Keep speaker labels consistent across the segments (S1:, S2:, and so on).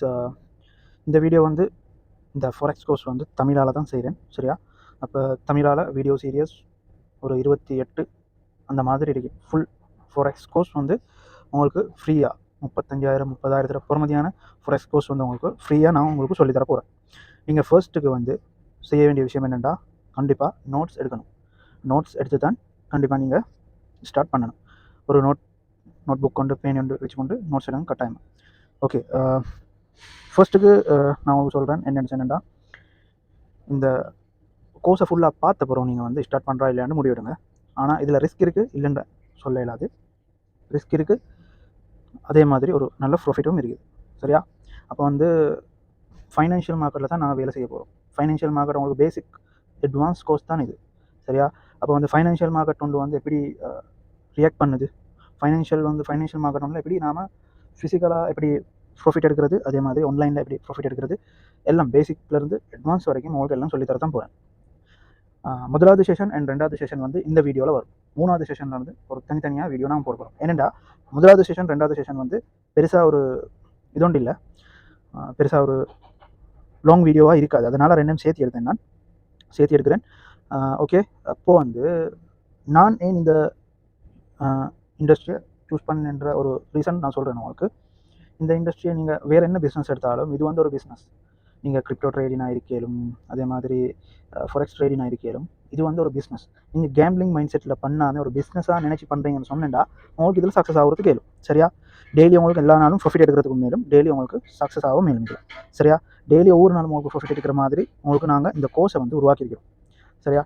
S1: So இந்த video வந்து இந்த ஃபோரெக்ஸ் கோர்ஸ் வந்து தமிழால் தான் செய்கிறேன் சரியா? அப்போ தமிழால் வீடியோ சீரியஸ் ஒரு இருபத்தி எட்டு அந்த மாதிரி இருக்கு. ஃபுல் ஃபோரெக்ஸ் கோர்ஸ் வந்து உங்களுக்கு ஃப்ரீயாக முப்பத்தஞ்சாயிரம் முப்பதாயிரத்தில் பொறுமதியான ஃபோரெக்ஸ் கோர்ஸ் வந்து உங்களுக்கு ஃப்ரீயாக நான் உங்களுக்கு சொல்லித்தர போகிறேன் நீங்கள் ஃபர்ஸ்ட்டுக்கு வந்து செய்ய வேண்டிய விஷயம் என்னென்னா கண்டிப்பாக நோட்ஸ் எடுக்கணும். நோட்ஸ் எடுத்து தான் கண்டிப்பாக நீங்கள் ஸ்டார்ட் பண்ணணும். ஒரு நோட் நோட் புக் கொண்டு பேன் கொண்டு வச்சுக்கொண்டு நோட்ஸ் எடுக்கணும் கட்டாயம். ஓகே ஃபர்ஸ்ட்டுக்கு நான் உங்களுக்கு சொல்கிறேன் என்ன என்னென்னா இந்த கோர்ஸை ஃபுல்லாக பார்த்த பிறகு நீங்கள் வந்து ஸ்டார்ட் பண்ணுறா இல்லையான்னு முடிவெடுங்க. ஆனால் இதில் ரிஸ்க் இருக்குது இல்லைன்ற சொல்ல இயலாது. ரிஸ்க் இருக்குது அதே மாதிரி ஒரு நல்ல ப்ராஃபிட்டும் இருக்குது. சரியா? அப்போ வந்து ஃபைனான்ஷியல் மார்க்கெட்டில் தான் நாங்கள் வேலை செய்ய போகிறோம் ஃபைனான்ஷியல் மார்க்கெட் உங்களுக்கு பேசிக் அட்வான்ஸ் கோர்ஸ் தான் இது. சரியா? அப்போ வந்து ஃபைனான்ஷியல் மார்க்கெட் ஒன்று வந்து எப்படி ரியாக்ட் பண்ணுது? ஃபைனான்ஷியல் வந்து ஃபைனான்ஷியல் மார்க்கெட் ஒன்று எப்படி நாம் ஃபிசிக்கலாக எப்படி ப்ராஃபிட் எடுக்கிறது அதே மாதிரி ஆன்லைனில் எப்படி ப்ராஃபிட் எடுக்கிறது எல்லாம் பேசிக்லேருந்து அட்வான்ஸ் வரைக்கும் உங்களுக்கு எல்லாம் சொல்லித்தர தான் போகிறேன் முதலாவது செஷன் அண்ட் ரெண்டாவது செஷன் வந்து இந்த வீடியோவில் வரும். மூணாவது செஷனில் வந்து ஒரு தனித்தனியாக வீடியோ நான் போடுறோம் போகிறோம் ஏனெண்டா முதலாவது செஷன் ரெண்டாவது செஷன் வந்து பெருசாக ஒரு இதொண்டு இல்லை. பெருசாக ஒரு லாங் வீடியோவாக இருக்காது. அதனால் ரெண்டும் சேர்த்து எடுத்தேன் நான். சேர்த்து எடுக்கிறேன். ஓகே அப்போது வந்து நான் ஏன் இந்த இண்டஸ்ட்ரியை சூஸ் பண்ணேன்ற ஒரு ரீசன் நான் சொல்கிறேன் உங்களுக்கு. இந்த இண்டஸ்ட்ரியை நீங்கள் வேறு என்ன பிஸ்னஸ் எடுத்தாலும் இது வந்து ஒரு பிஸ்னஸ் நீங்கள் கிரிப்டோ ட்ரேடினாக இருக்கலும் அதே மாதிரி ஃபொரெக்ஸ் ட்ரேடினாக இருக்கலும் இது வந்து ஒரு பிஸ்னஸ் நீங்கள் கேம்பிளிங் மைண்ட் செட்டில் பண்ணாமல் ஒரு பிஸ்னஸாக நினச்சி பண்ணுறீங்கன்னு சொன்னேன்டா உங்களுக்கு இதில் சக்ஸஸ் ஆகிறதுக்கு கேளும் சரியா? டெய்லி உங்களுக்கு எல்லா நாளும் ப்ரொஃபிட் எடுக்கிறதுக்கு மேலும் டெய்லி உங்களுக்கு சக்ஸஸ் ஆகும் மேலும் சரியா? டெய்லி ஒவ்வொரு நாளும் உங்களுக்கு ப்ரொஃபிட் எடுக்கிற மாதிரி உங்களுக்கு நாங்கள் இந்த கோர்ஸை வந்து உருவாக்கியிருக்கிறோம். சரியா?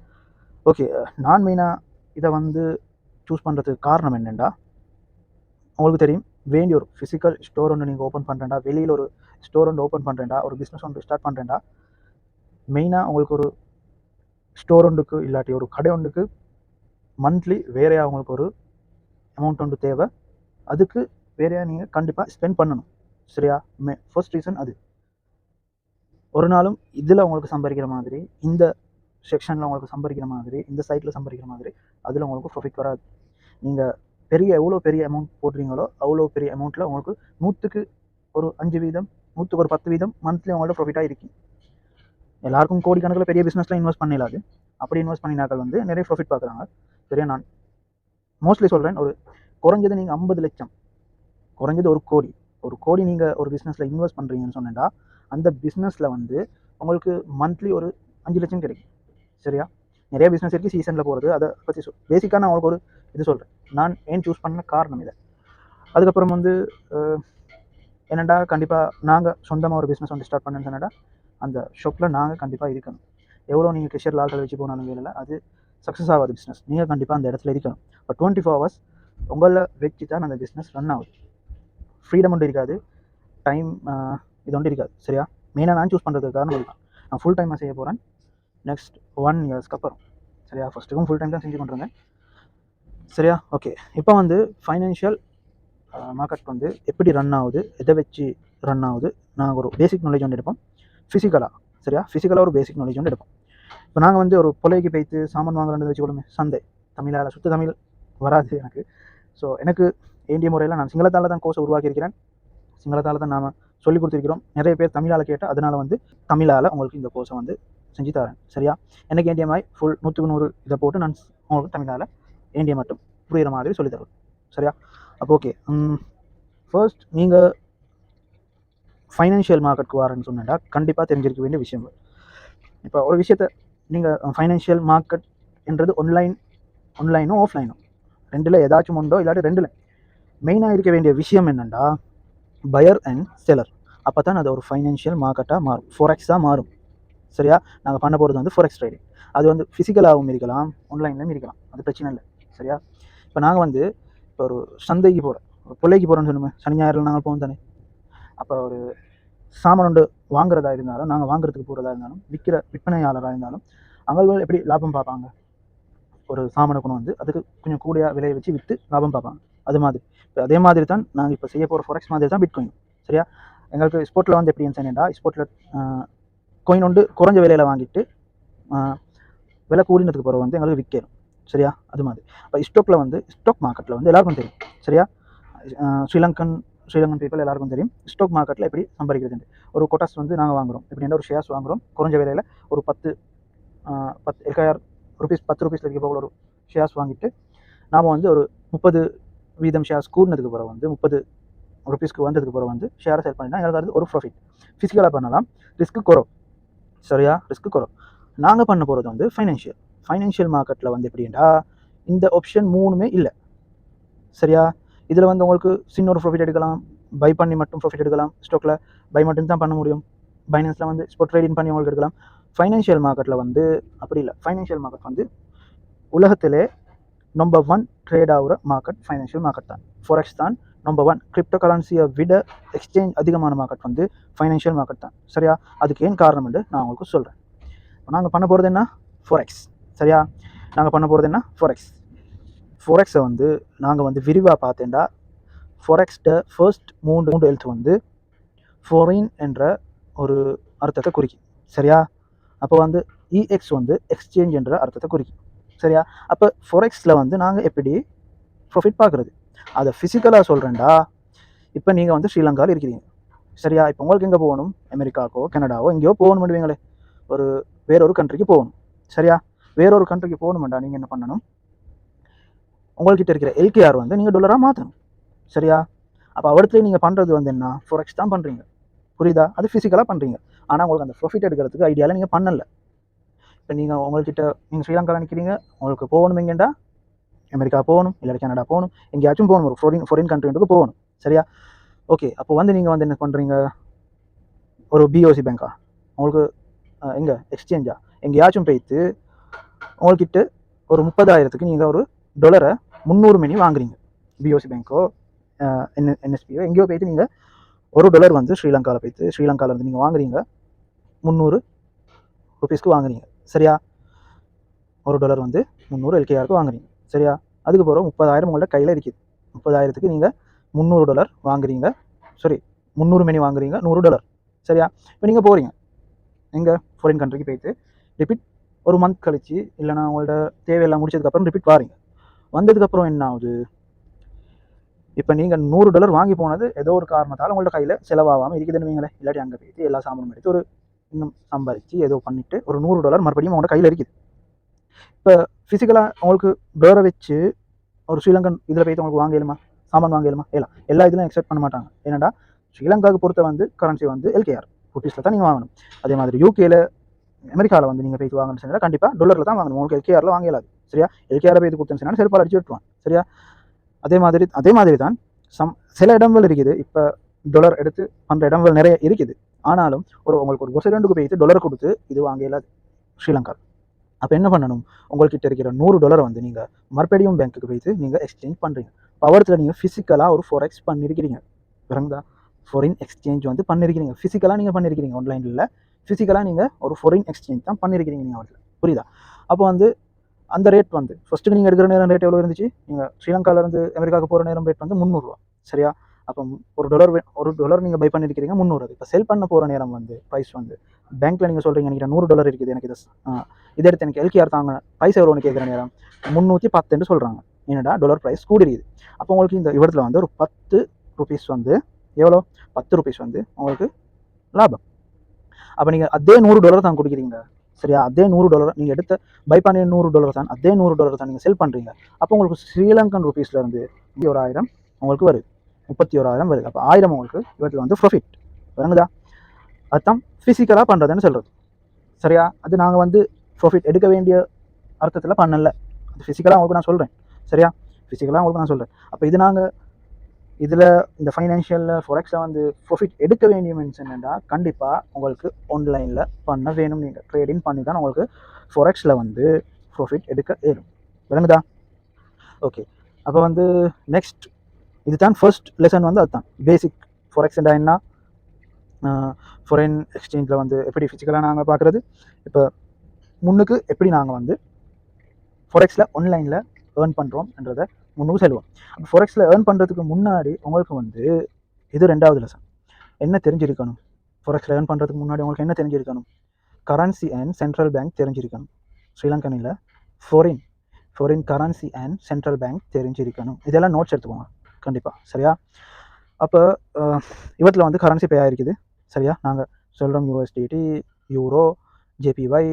S1: ஓகே நான் மெயினாக இதை வந்து சூஸ் பண்ணுறதுக்கு காரணம் என்னென்னா உங்களுக்கு தெரியும் வேண்டிய ஒரு ஃபிசிக்கல் ஸ்டோர் ஒன்று நீங்கள் ஓப்பன் பண்ணுறேன்டா வெளியில் ஒரு ஸ்டோர் ஒன்று ஓப்பன் பண்ணுறேன்டா ஒரு பிஸ்னஸ் ஒன்று ஸ்டார்ட் பண்ணுறேன்டா மெயினாக உங்களுக்கு ஒரு ஸ்டோர் ஒன்றுக்கு இல்லாட்டி ஒரு கடை ஒன்றுக்கு மந்த்லி வேறையாக உங்களுக்கு ஒரு அமௌண்ட் ஒன்று தேவை. அதுக்கு வேறையாக நீங்கள் கண்டிப்பாக ஸ்பெண்ட் பண்ணணும். சரியா? மே ஃபர்ஸ்ட் ரீசன் அது. ஒரு நாளும் இதில் உங்களுக்கு சம்பாதிக்கிற மாதிரி இந்த செக்ஷனில் உங்களுக்கு சம்பாதிக்கிற மாதிரி இந்த சைட்டில் சம்பாதிக்கிற மாதிரி அதில் உங்களுக்கு ப்ரொஃபிட் வராது. நீங்கள் பெரிய எவ்வளோ பெரிய அமௌண்ட் போடுறீங்களோ அவ்வளோ பெரிய அமௌண்ட்டில் உங்களுக்கு நூற்றுக்கு ஒரு அஞ்சு வீதம் நூற்றுக்கு ஒரு பத்து வீதம் மந்த்லி உங்களோட ப்ராஃபிட்டாக இருக்கும். எல்லாருக்கும் கோடிக்கணக்கில் பெரிய பிஸ்னஸில் இன்வெஸ்ட் பண்ணிடலாது அப்படி இன்வெஸ்ட் பண்ணினாக்கள் வந்து நிறைய ப்ராஃபிட் பார்க்குறாங்க. சரியா நான் மோஸ்ட்லி சொல்கிறேன் ஒரு குறைஞ்சது நீங்கள் ஐம்பது லட்சம். குறைஞ்சது ஒரு கோடி. ஒரு கோடி நீங்கள் ஒரு பிஸ்னஸில் இன்வெஸ்ட் பண்ணுறீங்கன்னு சொன்னேன்டா அந்த பிஸ்னஸில் வந்து உங்களுக்கு மந்த்லி ஒரு அஞ்சு லட்சம் கிடைக்கும். சரியா? நிறைய பிஸ்னஸ் இருக்குது சீசனில் போகிறது அதை பற்றி சொல் பேசிக்காக நான் உங்களுக்கு ஒரு இது சொல்கிறேன் நான் ஏன் சூஸ் பண்ண காரணம் இதை. அதுக்கப்புறம் வந்து என்னடா கண்டிப்பாக நாங்கள் சொந்தமாக ஒரு பிஸ்னஸ் வந்து ஸ்டார்ட் பண்ணேன்னு சொன்னடா அந்த ஷாப்பில் நாங்கள் கண்டிப்பாக இருக்கணும். எவ்வளோ நீங்கள் கிஷர் லால்கள் வச்சு போனாலும் வேலை அது சக்ஸஸ் ஆகாது பிஸ்னஸ் நீங்கள் கண்டிப்பாக அந்த இடத்துல இருக்கணும். இப்போ டுவெண்ட்டி ஃபோர் ஹவர்ஸ் உங்களை வச்சு தான் அந்த பிஸ்னஸ் ரன் ஆகுது. ஃப்ரீடம் ஒன்று இருக்காது. டைம் இது ஒன்று இருக்காது. சரியா? மெயினாக நான் சூஸ் பண்ணுறதுக்கு காரணம் இதுதான் நான் ஃபுல் டைமாக செய்ய போகிறேன் நெக்ஸ்ட் ஒன் இயர்ஸ்க்கு அப்புறம். சரியா? ஃபஸ்ட்டுக்கும் ஃபுல் டைம் தான் செஞ்சு கொண்டிருந்தேன். சரியா? ஓகே இப்போ வந்து ஃபைனான்ஷியல் மார்க்கெட் வந்து எப்படி ரன் ஆகுது? எதை வச்சு ரன் ஆகுது? நாங்கள் ஒரு பேசிக் நாலேஜ் வந்து எடுப்போம். ஃபிசிக்கலாக சரியா? ஃபிசிக்கலாக ஒரு பேசிக் நாலேஜ் வந்து எடுப்போம். இப்போ நாங்கள் வந்து ஒரு புலைக்கு போய்த்து சாமான் வாங்குறது வச்சுக்கொள்ளுமே சந்தை தமிழால் சுத்த தமிழ் வராது எனக்கு. ஸோ எனக்கு வேண்டிய முறையில் நான் சிங்களத்தால் தான் கோர்ஸை உருவாக்கியிருக்கிறேன். சிங்களத்தால் தான் நாம் சொல்லிக் கொடுத்துருக்கிறோம். நிறைய பேர் தமிழால் கேட்டால் அதனால் வந்து தமிழால் உங்களுக்கு இந்த கோர்ஸை வந்து செஞ்சு தரேன். சரியா? எனக்கு வேண்டிய மாதிரி ஃபுல் நூற்றுக்கு நூறு இதை போட்டு நான் உங்களுக்கு தமிழால் வேண்டிய மட்டும். புரிகிற மாதிரி சொல்லித்தரும் சரியா? அப்போ ஓகே ஃபர்ஸ்ட் நீங்கள் ஃபைனான்ஷியல் மார்க்கெட்டுக்கு வரேன்னு சொன்னேன்டா கண்டிப்பாக தெரிஞ்சிருக்க வேண்டிய விஷயங்கள் இப்போ ஒரு விஷயத்த நீங்கள் ஃபைனான்ஷியல் மார்க்கெட் என்றது ஆன்லைன் ஆன்லைனும் ஆஃப்லைனும் ரெண்டில் ஏதாச்சும் உண்டோ இல்லாட்டி ரெண்டில்? மெயினாக இருக்க வேண்டிய விஷயம் என்னென்னா பயர் அண்ட் செலர் அப்போ தான் அது ஒரு ஃபைனான்ஷியல் மார்க்கெட்டாக மாறும். ஃபோரெக்ஸாக மாறும். சரியா? நாங்கள் பண்ண போகிறது வந்து ஃபோரெக்ஸ் ட்ரேடிங் அது வந்து ஃபிசிக்கலாகவும் இருக்கலாம் ஆன்லைன்லையும் இருக்கலாம். அது பிரச்சனை இல்லை. சரியா? இப்போ நாங்கள் வந்து இப்போ ஒரு சந்தைக்கு போகிறோம் ஒரு பிள்ளைக்கு போகிறோன்னு சொல்லுங்கள் சனி ஞாயிறு நாங்கள் போவோம் தானே? அப்போ ஒரு சாமான் ஒன்று வாங்குறதா இருந்தாலும் நாங்கள் வாங்குறதுக்கு போகிறதா இருந்தாலும் விற்கிற விற்பனையாளராக இருந்தாலும் அவங்க எப்படி லாபம் பார்ப்பாங்க? ஒரு சாமானை கொண்டு வந்து அதுக்கு கொஞ்சம் கூடிய விலையை வச்சு விற்று லாபம் பார்ப்பாங்க. அது மாதிரி. இப்போ அதே மாதிரி தான் நாங்கள் இப்போ செய்ய போகிற ஃபொரெக்ஸ் மாதிரி தான் பிட்காயின் சரியா? எங்களுக்கு ஸ்போர்ட்டில் வந்து எப்படி சொன்னேன்டா ஸ்போர்ட்டில் கோயின் ஒன்று குறைஞ்ச விலையில் வாங்கிட்டு விலை கூடினதுக்கு பிறகு வந்து எங்களுக்கு விற்கணும். சரியா? அது மாதிரி. இப்போ ஸ்டோக்கில் வந்து ஸ்டாக் மார்க்கெட்டில் வந்து எல்லாருக்கும் தெரியும். சரியா? ஸ்ரீலங்கன் ஸ்ரீலங்கன் பீப்பிள் எல்லாருக்கும் தெரியும். ஸ்டாக் மார்க்கெட்டில் எப்படி சம்பாதிக்கிறது ஒரு கொட்டாஸ் வந்து நாங்கள் வாங்குறோம். இப்படி ஒரு ஷேர்ஸ் வாங்குறோம். குறைஞ்ச விலையில் ஒரு பத்து பத்து எட்டாயிரம் ருபீஸ் பத்து ருபீஸில் இருக்க போகிற ஒரு ஷேர்ஸ் வாங்கிட்டு நாம் வந்து ஒரு முப்பது வீதம் ஷேர்ஸ் கூடினதுக்கு பிறகு வந்து முப்பது ருபீஸ்க்கு வந்ததுக்கு பிறகு வந்து ஷேரை செல் பண்ணினா எங்களுக்கு ஒரு ப்ராஃபிட் ஃபிசிக்கலாக பண்ணலாம். ரிஸ்க்கு குறவு சரியா? ரிஸ்க்கு குறவு நாங்கள் பண்ண போகிறது வந்து ஃபைனான்ஷியல் ஃபைனான்ஷியல் மார்க்கெட்டில் வந்து எப்படின்னா இந்த ஆப்ஷன் மூணுமே இல்லை. சரியா? இதில் வந்து உங்களுக்கு சின்ன ஒரு ப்ராஃபிட் எடுக்கலாம். பை பண்ணி மட்டும் ப்ராஃபிட் எடுக்கலாம். ஸ்டாக்கில் பை மட்டும் தான் பண்ண முடியும். பைனான்ஸில் வந்து ஸ்பாட் ட்ரேடிங் பண்ணி உங்களுக்கு எடுக்கலாம். ஃபைனான்ஷியல் மார்க்கெட்டில் வந்து அப்படி இல்லை. ஃபைனான்ஷியல் மார்க்கெட் வந்து உலகத்திலே நம்பர் ஒன் ட்ரேட் ஆகிற மார்க்கெட் ஃபைனான்ஷியல் மார்க்கெட் தான். ஃபோரெக்ஸ் தான் நம்பர் ஒன் கிரிப்டோ கரன்சியை விட எக்ஸ்சேஞ்ச் அதிகமான மார்க்கெட் வந்து ஃபைனான்ஷியல் மார்க்கெட் தான். சரியா? அதுக்கு ஏன் காரணம் என்று நான் உங்களுக்கு சொல்கிறேன் நாங்கள் பண்ண போகிறது என்ன? ஃபோரெக்ஸ் சரியா? நாங்கள் பண்ண போகிறது என்ன? ஃபோரெக்ஸ் ஃபோரெக்ஸை வந்து நாங்கள் வந்து விரிவாக பார்த்தேன்டா. ஃபோரெக்ஸ்ட ஃபர்ஸ்ட் மூன்று மூன்று எழுத்து வந்து ஃபோரின் என்ற ஒரு அர்த்தத்தை குறிக்கும் சரியா? அப்போ வந்து இஎக்ஸ் வந்து எக்ஸ்சேஞ்ச் என்ற அர்த்தத்தை குறிக்கும் சரியா? அப்போ ஃபோரெக்ஸில் வந்து நாங்கள் எப்படி ப்ராஃபிட் பார்க்குறது? அதை ஃபிசிக்கலாக சொல்கிறேன்டா இப்போ நீங்கள் வந்து ஸ்ரீலங்காவில் இருக்கிறீங்க. சரியா? இப்போ உங்களுக்கு எங்கே போகணும்? அமெரிக்காக்கோ கனடாவோ எங்கேயோ போகணும் பண்ணுவீங்களே ஒரு வேறொரு கண்ட்ரிக்கு போகணும். சரியா? வேறொரு கண்ட்ரிக்கு போகணுமெண்டா நீங்கள் என்ன பண்ணணும்? உங்கள்கிட்ட இருக்கிற எல்கேஆர் வந்து நீங்கள் டொலராக மாற்றணும் சரியா? அப்போ அவடத்துலேயே நீங்கள் பண்ணுறது வந்து என்ன? ஃபோரெக்ஸ் தான் பண்ணுறீங்க புரியுதா? அது ஃபிசிக்கலாக பண்ணுறீங்க ஆனால் உங்களுக்கு அந்த ப்ரொஃபிட் எடுக்கிறதுக்கு ஐடியாவில் நீங்கள் பண்ணல. இப்போ நீங்கள் உங்கள்கிட்ட நீங்கள் ஸ்ரீலங்காவில் நிற்கிறீங்க உங்களுக்கு போகணும் எங்கேண்டா? அமெரிக்கா போகணும் இல்லை கனடா போகணும் எங்கேயாச்சும் போகணும் ஒரு ஃபாரின் ஃபாரின் கண்ட்ரிக்கு போகணும். சரியா? ஓகே அப்போ வந்து நீங்கள் வந்து என்ன பண்ணுறீங்க ஒரு பிஓசி பேங்க்கா உங்களுக்கு எங்கே? எக்ஸ்சேஞ்சா எங்கேயாச்சும் போய்த்து உங்கள்கிட்ட ஒரு முப்பதாயிரத்துக்கு நீங்கள் ஒரு டொலரை முந்நூறு மணி வாங்குறீங்க. பிஓசி பேங்க்கோ என் என்எஸ்பியோ எங்கேயோ போயிட்டு நீங்கள் ஒரு டாலர் வந்து ஸ்ரீலங்காவில் போயிட்டு ஸ்ரீலங்காவில் வந்து நீங்கள் வாங்குறீங்க. முந்நூறு ருபீஸ்க்கு வாங்குறீங்க. சரியா? ஒரு டாலர் வந்து முந்நூறு எல்கேஆருக்கு வாங்குறீங்க. சரியா? அதுக்கு பிறகு முப்பதாயிரம் உங்கள்ட்ட கையில் இருக்குது. முப்பதாயிரத்துக்கு நீங்கள் முந்நூறு டாலர் வாங்குறீங்க. சாரி முந்நூறு மணி வாங்குறீங்க நூறு டாலர் சரியா? இப்போ நீங்கள் போகிறீங்க எங்கே? ஃபாரின் கண்ட்ரிக்கு போயிட்டு ரிப்பீட் ஒரு மந்த் கழிச்சு இல்லைனா உங்களோட தேவையெல்லாம் முடிச்சதுக்கப்புறம் ரிப்பீட் வாரீங்க. வந்ததுக்கப்புறம் என்ன ஆகுது? இப்போ நீங்கள் நூறு டாலர் வாங்கி போனது ஏதோ ஒரு காரணத்தால் உங்களோட கையில் செலவாகாமல் இருக்குதுன்னு வைங்களேன். இல்லாட்டி அங்கே போயிட்டு எல்லா சாமானும் எடுத்து ஒரு இன்னும் சம்பாரித்து ஏதோ பண்ணிவிட்டு ஒரு நூறு டாலர் மறுபடியும் உங்களோட கையில் இருக்குது. இப்போ ஃபிசிக்கலாக உங்களுக்கு டோரை வச்சு ஒரு ஸ்ரீலங்கன் இதில் போயிட்டு உங்களுக்கு வாங்கலுமா சாமான் வாங்கலுமா இல்லை எல்லா இதுலையும் எக்ஸெப்ட் பண்ண மாட்டாங்க. ஏன்னாடா ஸ்ரீலங்காவுக்கு பொறுத்த வந்து கரன்சி வந்து எல்கேஆர் ருபீஸில் தான் நீங்கள் வாங்கணும். அதே மாதிரி யூகேல அமெரிக்காவில் வந்து நீங்கள் போய் வாங்கணும்னு சொன்னால் கண்டிப்பாக டொலரில் தான் வாங்கணும். உங்களுக்கு எல்கேஆரில் வாங்க இயலாது சரியா? எல்கேஆர் போய் கொடுத்தேன்னு சொன்னால் செருப்பால் அடிச்சு விட்டுருவான் சரியா? அதே மாதிரி அதே மாதிரி தான் சம் சில இடங்கள் இருக்குது. இப்போ டொலர் எடுத்து பண்ணுற இடங்கள் நிறைய இருக்குது. ஆனாலும் ஒரு உங்களுக்கு ஒரு ரெண்டுக்கு போயிட்டு டொலர் கொடுத்து இது வாங்க இயலாது ஸ்ரீலங்கா. அப்போ என்ன பண்ணணும்? உங்கள்கிட்ட இருக்கிற நூறு டாலரை வந்து நீங்கள் மறுபடியும் பேங்க்குக்கு போயிட்டு நீங்கள் எக்ஸ்சேஞ்ச் பண்ணுறீங்க பவரத்தில் நீங்கள் ஃபிசிக்கலாக ஒரு ஃபோரெக்ஸ் பண்ணியிருக்கிறீங்க விளங்குதா ஃபாரின் எக்ஸ்சேஞ்ச் வந்து பண்ணியிருக்கிறீங்க ஃபிசிக்கலாக நீங்கள் பண்ணியிருக்கிறீங்க ஆன்லைனில் ஃபிசிக்கலாக நீங்கள் ஒரு ஃபாரின் எக்ஸ்சேஞ்ச் தான் பண்ணியிருக்கிறீங்க நீங்கள் அவர்கள் புரியுதா? அப்போ வந்து அந்த ரேட் வந்து ஃபஸ்ட்டுக்கு நீங்கள் எடுக்கிற நேரம் ரேட் எவ்வளோ இருந்துச்சு? நீங்கள் ஸ்ரீலங்காவிலேருந்து அமெரிக்காவுக்கு போகிற நேரம் ரேட் வந்து முந்நூறுரூவா சரியா? அப்போ ஒரு டாலர் ஒரு டாலர் நீங்கள் பை பண்ணியிருக்கிறீங்க முந்நூறு. இப்போ செல் பண்ண போகிற நேரம் வந்து ப்ரைஸ் வந்து பேங்க்கில் நீங்கள் சொல்கிறீங்க எனக்கு நூறு டாலர் இருக்குது எனக்கு இது இதை எடுத்து எனக்கு எல்கேஆர் தாங்க ப்ரைஸ் எவ்வளோன்னு கேட்குற நேரம்? முந்நூற்றி பத்துன்னு சொல்கிறாங்க என்னடா டாலர் ப்ரைஸ் கூடிருக்குது. அப்போ உங்களுக்கு இந்த இடத்துல வந்து ஒரு பத்து ருபீஸ் வந்து எவ்வளோ? பத்து ருபீஸ் வந்து உங்களுக்கு லாபம். அப்போ நீங்கள் அதே நூறு டாலர் தான் கொடுக்குறீங்க. சரியா? அதே நூறு டாலர் நீங்கள் எடுத்த பை பண்ணி நூறு டாலர் தான் அதே நூறு டாலர் தான் நீங்கள் செல் பண்ணுறீங்க அப்போ உங்களுக்கு ஸ்ரீலங்கன் ருபீஸ்லேருந்து ஒரு ஆயிரம் உங்களுக்கு வருது. முப்பத்தி ஓராயிரம் வருது. அப்போ ஆயிரம் உங்களுக்கு இவற்றில் வந்து ப்ரொஃபிட் விளங்குதா அர்த்தம்? ஃபிசிக்கலாக பண்ணுறதுன்னு சொல்கிறது சரியா? அது நாங்கள் வந்து ப்ரொஃபிட் எடுக்க வேண்டிய அர்த்தத்தில் பண்ணலை. அது ஃபிசிக்கலாக உங்களுக்கு நான் சொல்கிறேன் சரியா? ஃபிசிக்கலாக உங்களுக்கு நான் சொல்கிறேன் அப்போ இது நாங்கள் இதில் இந்த ஃபைனான்ஷியலில் ஃபொரெக்ஸில் வந்து ப்ரொஃபிட் எடுக்க வேண்டிய மீன்ஸ் என்னென்னா கண்டிப்பாக உங்களுக்கு ஆன்லைனில் பண்ண வேணும். நீங்கள் ட்ரேடிங் பண்ணி தான் உங்களுக்கு ஃபொரெக்ஸில் வந்து ப்ரொஃபிட் எடுக்க ஏறும் விளங்குதா? ஓகே அப்போ வந்து நெக்ஸ்ட் இதுதான் ஃபர்ஸ்ட் லெசன் வந்து அதுதான். பேசிக் ஃபொரெக்ஸ்ண்டா என்ன? ஃபாரின் எக்ஸ்சேஞ்சில் வந்து எப்படி ஃபிசிக்கலாக நாங்கள் பார்க்குறது இப்போ முன்னுக்கு எப்படி நாங்கள் வந்து ஃபொரெக்ஸில் ஆன்லைனில் ஏர்ன் பண்ணுறோம்ன்றதை முன்னுக்கு செல்வோம். அப்போ ஃபொரெக்ஸில் ஏர்ன் பண்ணுறதுக்கு முன்னாடி உங்களுக்கு வந்து இது ரெண்டாவது லெசன் என்ன தெரிஞ்சிருக்கணும்? ஃபொரெக்ஸில் ஏர்ன் பண்ணுறதுக்கு முன்னாடி உங்களுக்கு என்ன தெரிஞ்சிருக்கணும்? கரன்சி அண்ட் சென்ட்ரல் பேங்க் தெரிஞ்சிருக்கணும். ஸ்ரீலங்கனில் foreign foreign currency and central bank தெரிஞ்சிருக்கணும். இதெல்லாம் நோட்ஸ் எடுத்துக்கோங்க. கண்டிப்பாக சரியா? அப்போ இவத்தில் வந்து கரன்சி பே ஆகிருக்குது சரியா? நாங்கள் சொல்கிறோம் யூஎஸ்டிடி யூரோ ஜேபிஒய்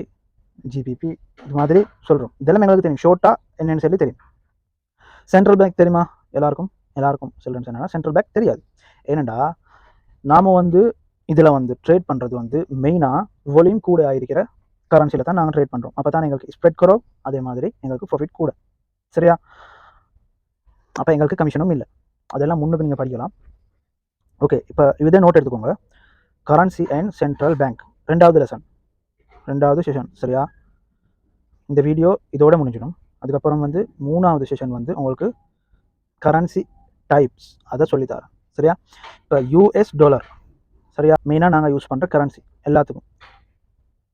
S1: ஜிபிபி இது மாதிரி சொல்கிறோம் இதெல்லாம் எங்களுக்கு தெரியும். ஷோர்ட்டாக என்னென்னு சொல்லி தெரியும். சென்ட்ரல் பேங்க் தெரியுமா? எல்லாருக்கும்? எல்லாருக்கும் சில்ட்ரன்ஸ் என்னன்னா சென்ட்ரல் பேங்க் தெரியாது. ஏனண்டா நாம் வந்து இதில் வந்து ட்ரேட் பண்ணுறது வந்து மெயினாக வொலியூம் கூட ஆகிருக்கிற கரன்சியில் தான் நாங்கள் ட்ரேட் பண்ணுறோம் அப்போ தான் எங்களுக்கு ஸ்ப்ரெட் குறோம் அதே மாதிரி எங்களுக்கு ப்ராஃபிட் கூட. சரியா? அப்போ எங்களுக்கு கமிஷனும் இல்லை. அதெல்லாம் முன்னுக்கு நீங்கள் படிக்கலாம். ஓகே இப்போ இதே நோட் எடுத்துக்கோங்க. கரன்சி அண்ட் சென்ட்ரல் பேங்க் ரெண்டாவது லெசன் ரெண்டாவது செஷன் சரியா? இந்த வீடியோ இதோட முடிஞ்சிடும். அதுக்கப்புறம் வந்து மூணாவது செஷன் வந்து உங்களுக்கு கரன்சி டைப்ஸ் அதை சொல்லித்தரேன். சரியா? இப்போ யூஎஸ் டாலர் சரியா? மெயினாக நாங்கள் யூஸ் பண்ணுற கரன்சி எல்லாத்துக்கும்.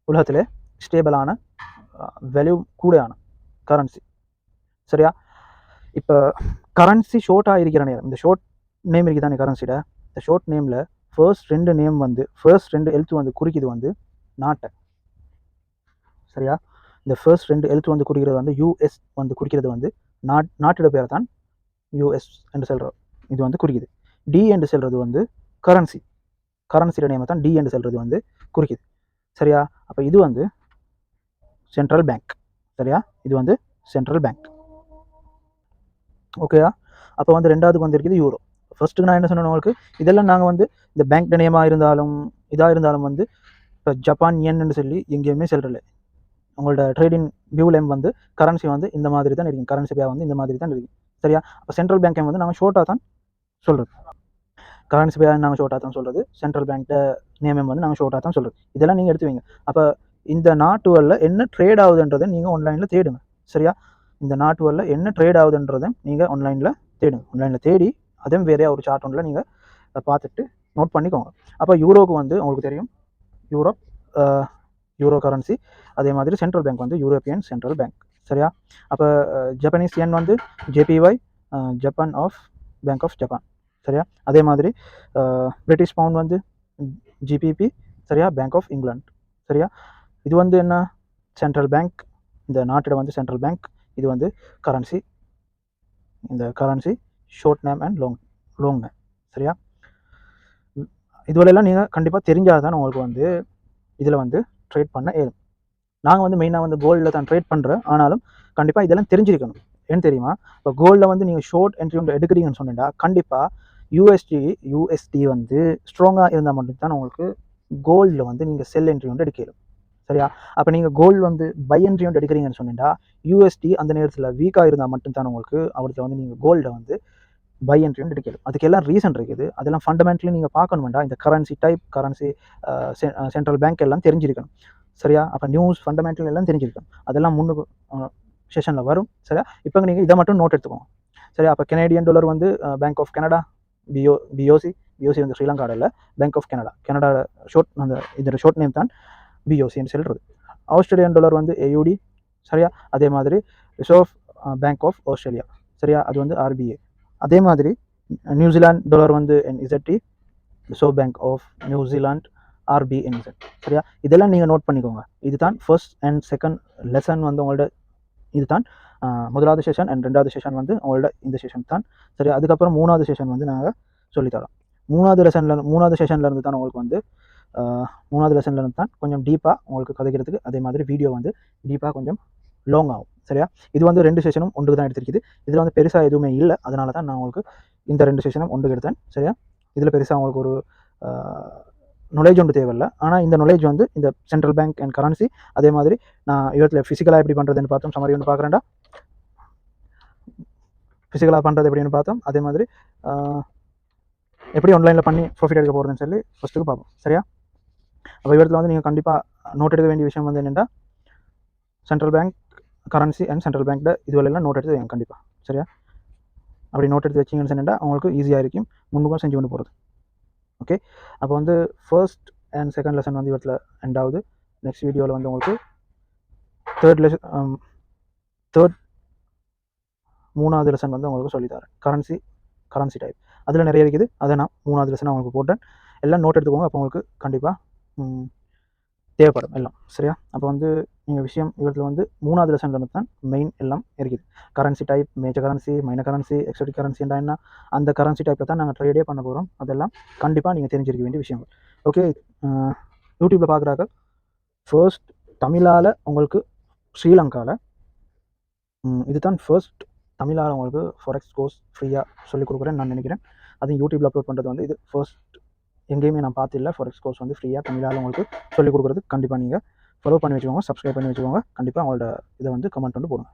S1: உலகத்தில் ஸ்டேபிளான வேல்யூ கூடையான கரன்சி சரியா? இப்போ கரன்சி ஷோர்ட்டாக இருக்கிற நேரம் இந்த ஷோர்ட் நேம் இருக்குது தானே கரன்சியோட இந்த ஷோர்ட் நேமில் ஃபர்ஸ்ட் ரெண்டு நேம் வந்து ஃபர்ஸ்ட் ரெண்டு எழுத்து வந்து குறிக்கிது வந்து நாட்டை. சரியா? இந்த ஃபர்ஸ்ட் ரெண்டு எழுத்து வந்து குறிக்கிறது வந்து யூஎஸ் வந்து குறிக்கிறது வந்து நாட் நாட்டோட பேரை தான் யூஎஸ் என்று சொல்கிறோம் இது வந்து குறிக்குது. டி என்று சொல்கிறது வந்து கரன்சி கரன்சியோட நேமை தான் டி என்று சொல்கிறது வந்து குறிக்குது. சரியா? அப்போ இது வந்து சென்ட்ரல் பேங்க் சரியா? இது வந்து சென்ட்ரல் பேங்க் ஓகேயா அப்போ வந்து ரெண்டாவதுக்கு வந்து இருக்குது யூரோ ஃபர்ஸ்ட்டுக்கு நான் என்ன சொன்னேன் உங்களுக்கு? இதெல்லாம் நாங்கள் வந்து இந்த பேங்க் நேமாக இருந்தாலும் இதாக இருந்தாலும் வந்து இப்போ ஜப்பான் யன்னு சொல்லி எங்கேயுமே செல்றல உங்களோட ட்ரேடிங் வியூலேயும் வந்து கரன்சி வந்து இந்த மாதிரி தான் இருக்கும். கரன்சி பே வந்து இந்த மாதிரி தான் இருக்கும். சரியா? அப்போ சென்ட்ரல் பேங்க்கை வந்து நாங்கள் ஷோர்ட்டாக தான் சொல்கிறது கரன்சி பே நாங்கள் ஷோர்ட்டாக தான் சொல்கிறது சென்ட்ரல் பேங்க்கிட்ட நேமம் வந்து நாங்கள் ஷோர்ட்டாக தான் சொல்கிறது இதெல்லாம் நீங்கள் எடுத்து வைங்க. அப்போ இந்த நாட்டுவரில் என்ன ட்ரேட் ஆகுதுன்றதை நீங்கள் ஆன்லைனில் தேடுங்க. சரியா? இந்த நாட்டுவரில் என்ன ட்ரேட் ஆகுதுன்றதை நீங்கள் ஆன்லைனில் தேடுங்க. ஆன்லைனில் தேடி அதையும் வேறையா ஒரு சார்ட் ஒன்றில் நீங்கள் பார்த்துட்டு நோட் பண்ணிக்கோங்க. அப்போ யூரோக்கு வந்து உங்களுக்கு தெரியும். Europe euro currency. அதே மாதிரி சென்ட்ரல் பேங்க் வந்து யூரோப்பியன் சென்ட்ரல் பேங்க். சரியா? அப்போ ஜப்பனீஸ் என் வந்து JPY Japan of bank of Japan சரியா? அதே மாதிரி பிரிட்டிஷ் பவுண்ட் வந்து ஜிபிபி சரியா? பேங்க் ஆஃப் இங்கிலாந்து சரியா? இது வந்து என்ன? சென்ட்ரல் பேங்க் இந்த நாட்டோட வந்து சென்ட்ரல் பேங்க் இது வந்து கரன்சி இந்த currency short name and long long name சரியா? இதுவரையெல்லாம் நீங்கள் கண்டிப்பாக தெரிஞ்சால் தான் உங்களுக்கு வந்து இதில் வந்து ட்ரேட் பண்ண ஏறும் நாங்கள் வந்து மெயினாக வந்து கோல்டில் தான் ட்ரேட் பண்ணுறோம் ஆனாலும் கண்டிப்பாக இதெல்லாம் தெரிஞ்சிருக்கணும். ஏன்னு தெரியுமா? இப்போ கோல்டில் வந்து நீங்கள் ஷார்ட் என்ட்ரி ஒன்று எடுக்கிறீங்கன்னு சொன்னீங்கன்னா கண்டிப்பாக யூஎஸ்டி யூஎஸ்டி வந்து ஸ்ட்ராங்காக இருந்தால் மட்டும்தான் உங்களுக்கு கோல்டில் வந்து நீங்கள் செல் என்ட்ரி ஒன்று எடுக்கணும் சரியா? அப்போ நீங்கள் கோல்டு வந்து பை என்ட்ரி ஒன்று எடுக்கிறீங்கன்னு சொன்னீங்கன்னா யூஎஸ்டி அந்த நேரத்தில் வீக்காக இருந்தால் மட்டும்தான் உங்களுக்கு அவர்கிட்ட வந்து நீங்கள் கோல்டை வந்து பை என்ட்ரி ஒன்று எடுக்கணும் அதுக்கு எல்லாம் ரீசன் இருக்குது. அதெல்லாம் ஃபண்டமெண்டலி நீங்கள் பார்க்கணும் வேண்டாம். இந்த currency type currency central bank எல்லாம் தெரிஞ்சிருக்கணும். சரியா? அப்போ நியூஸ் ஃபண்டமெண்டல் எல்லாம் தெரிஞ்சிருக்கணும். அதெல்லாம் முன்னு செஷனில் வரும். சரியா? இப்போ நீங்கள் இதை மட்டும் நோட் எடுத்துக்கோங்க. சரியா? அப்போ கெனடியன் டாலர் வந்து bank of Canada P O P O C P O C வந்து ஸ்ரீலங்காவில் இல்லை. Bank of Canada Canada short அந்த இதோட ஷோர்ட் நேம் தான் பிஓசின்னு சொல்கிறது ஆஸ்திரேலியன் டாலர் வந்து ஏயூடி சரியா? அதே மாதிரி ரிசர்வ் பேங்க் ஆஃப் ஆஸ்திரேலியா சரியா? அது வந்து ஆர்பிஏ அதே மாதிரி நியூசிலாந்து டாலர் வந்து N Z D reserve bank of New Zealand R B N Z சரியா? இதெல்லாம் நீங்கள் நோட் பண்ணிக்கோங்க. இதுதான் ஃபர்ஸ்ட் அண்ட் செகண்ட் லெசன் வந்து உங்களோட இதுதான் முதலாவது செஷன் அண்ட் ரெண்டாவது செஷன் வந்து உங்களோட இந்த செஷன் தான். சரி அதுக்கப்புறம் மூணாவது செஷன் வந்து நாங்கள் சொல்லித்தரோம். மூணாவது லெசனில் மூணாவது செஷன்லேருந்து இருந்து தான் உங்களுக்கு வந்து மூணாவது லெசன்லேருந்து இருந்து தான் கொஞ்சம் டீப்பாக உங்களுக்கு கதைக்கிறதுக்கு அதே மாதிரி வீடியோ வந்து டீப்பாக கொஞ்சம் லாங் ஆகும். சரியா? இது வந்து ரெண்டு செஷனும் ஒன்றுக்கு தான் எடுத்திருக்குது. இதில் வந்து பெருசாக எதுவுமே இல்லை. அதனால தான் நான் உங்களுக்கு இந்த ரெண்டு செஷனும் ஒன்றுக்கு எடுத்தேன். சரியா? இதில் பெருசாக உங்களுக்கு ஒரு நாலேஜ் ஒன்று தேவையில்லை. ஆனால் இந்த நாலேஜ் வந்து இந்த சென்ட்ரல் பேங்க் அண்ட் கரன்சி அதே மாதிரி நான் இவரத்தில் ஃபிசிக்கலாக எப்படி பண்ணுறதுன்னு பார்த்தோம். சமரி ஒன்று பார்க்குறேன்டா. ஃபிசிக்கலாக பண்ணுறது எப்படின்னு பார்த்தோம். அதே மாதிரி எப்படி ஆன்லைனில் பண்ணி ப்ராஃபிட் எடுக்க போகிறதுன்னு சொல்லி ஃபஸ்ட்டுக்கு பார்ப்போம். சரியா? அப்போ இவரத்தில் வந்து நீங்கள் கண்டிப்பாக நோட் எடுக்க வேண்டிய விஷயம் வந்து என்னென்னா central bank currency and central பேங்க்ட இதுவெல்லாம் நோட் எடுத்து வைங்க கண்டிப்பாக சரியா? அப்படி நோட் எடுத்து வச்சிங்கன்னு சொன்னால் அவங்களுக்கு ஈஸியாக இருக்கும். முன்னுக்கும் செஞ்சு கொண்டு போகிறது ஓகே அப்போ வந்து ஃபர்ஸ்ட் அண்ட் செகண்ட் லெசன் வந்து இவற்றில் ரெண்டாவது நெக்ஸ்ட் வீடியோவில் வந்து உங்களுக்கு தேர்ட் லெசன் தேர்ட் மூணாவது லெசன் வந்து உங்களுக்கு சொல்லித்தரேன் கரன்சி கரன்சி டைப் அதில் நிறைய இருக்குது. அதை நான் மூணாவது லெசன் உங்களுக்கு போட்டேன். எல்லாம் நோட் எடுத்துக்கோங்க. அப்போ உங்களுக்கு கண்டிப்பாக தேவைப்படும் எல்லாம் சரியா? அப்போ வந்து நீங்கள் விஷயம் இவற்றில் வந்து மூணாவது லெசன்ல வந்து தான் மெயின் எல்லாம் இருக்குது. Currency type major currency minor currency exotic கரன்சின்றா என்ன? அந்த கரன்சி டைப்பில் தான் நாங்கள் ட்ரேடே பண்ண போகிறோம் அதெல்லாம் கண்டிப்பாக நீங்கள் தெரிஞ்சிருக்க வேண்டிய விஷயங்கள். ஓகே யூடியூப்பில் பார்க்குறாங்க ஃபர்ஸ்ட் தமிழால் உங்களுக்கு ஸ்ரீலங்காவில் இதுதான் ஃபர்ஸ்ட் தமிழால் உங்களுக்கு ஃபாரெக்ஸ் கோர்ஸ் ஃப்ரீயாக சொல்லிக் கொடுக்குறேன்னு நான் நினைக்கிறேன். அதுவும் யூடியூப்பில் அப்லோட் பண்ணுறது வந்து இது ஃபர்ஸ்ட் எங்கேயுமே நான் பார்த்தில்ல. ஃபாரெக்ஸ் கோர்ஸ் வந்து ஃப்ரீயாக தமிழால் உங்களுக்கு சொல்லிக் கொடுக்குறது கண்டிப்பாக நீங்கள் ஃபாலோ பண்ணி வச்சுக்கோங்க சப்ஸ்கிரைப் பண்ணி வச்சுக்கோங்க. கண்டிப்பாக அவங்களோட இதை வந்து கமெண்ட் வந்து போடுங்க.